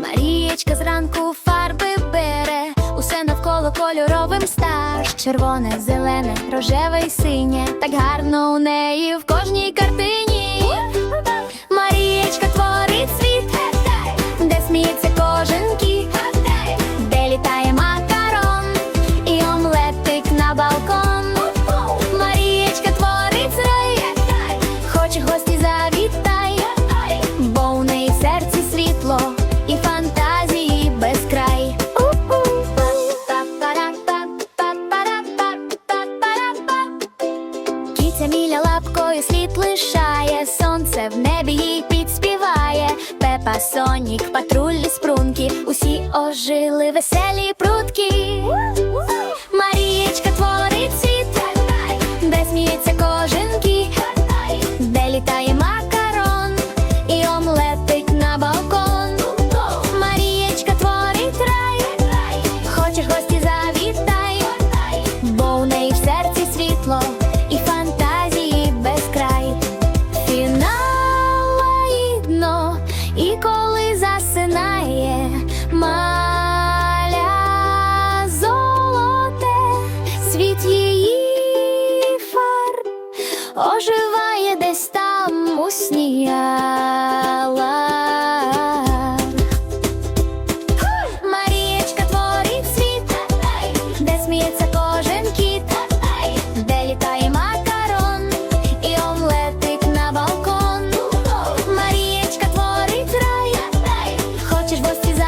Марієчка зранку фарби бере, усе навколо кольоровим стаж. Червоне, зелене, рожеве й синє, так гарно у неї в кожній картині. Кіця міля лапкою слід лишає, сонце в небі їй підспіває. Пепа, Сонік, патрулі, спрунки, усі ожили веселі прутки. і коли засинає маля золоте, світ її фар оживає десь там у сніяла. Творить світ, де сміється кожен кіт, де літає. vocês